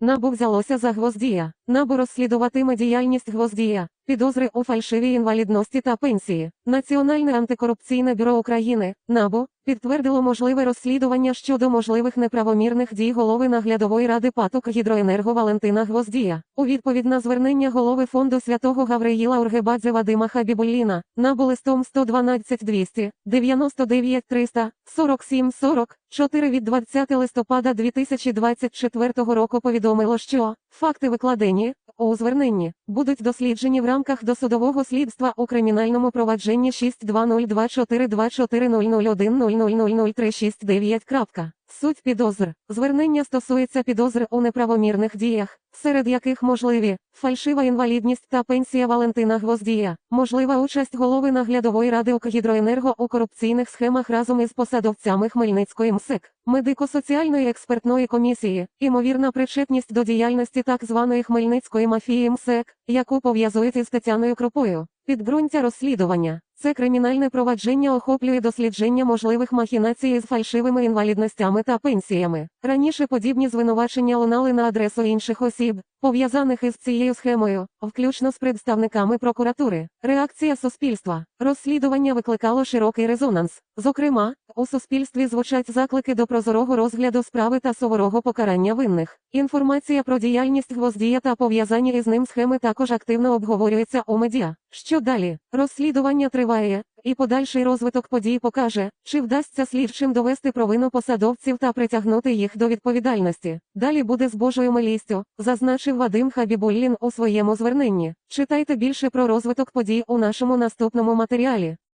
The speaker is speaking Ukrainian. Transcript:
Набу взялося за гвоздія. Набу розслідуватиме діяльність гвоздія, підозри у фальшивій інвалідності та пенсії. Національне антикорупційне бюро України НАБУ підтвердило можливе розслідування щодо можливих неправомірних дій голови наглядової ради ПАТОК «Гідроенерго» Валентина Гвоздія. У відповідь на звернення голови фонду святого Гавриїла Ургебадзе Вадима Хабібулліна НАБУ листом 112 200 99 300 47 40 4 від 20 листопада 2024 року повідомило, що факти викладені у зверненні будуть досліджені в рамках досудового слідства у кримінальному провадженні 620242400100000369. Крапка. Суть підозр. Звернення стосується підозр у неправомірних діях, серед яких можливі фальшива інвалідність та пенсія Валентина Гвоздія, можлива участь голови наглядової ради «Укргідроенерго» у корупційних схемах разом із посадовцями Хмельницької МСЕК, медико-соціальної експертної комісії, імовірна причетність до діяльності так званої Хмельницької мафії МСЕК, яку пов'язують із Тетяною Кропою. Підґрунтя розслідування. Це кримінальне провадження охоплює дослідження можливих махінацій із фальшивими інвалідностями та пенсіями. Раніше подібні звинувачення лунали на адресу інших осіб, пов'язаних із цією схемою, включно з представниками прокуратури. Реакція суспільства. Розслідування викликало широкий резонанс. Зокрема, у суспільстві звучать заклики до прозорого розгляду справи та суворого покарання винних. Інформація про діяльність гвоздія та пов'язані із ним схеми також активно обговорюється у медіа. Що далі? Розслідування триває, і подальший розвиток подій покаже, чи вдасться слідчим довести провину посадовців та притягнути їх до відповідальності. Далі буде з Божою милістю, зазначив Вадим Хабібуллін у своєму зверненні. Читайте більше про розвиток подій у нашому наступному матеріалі.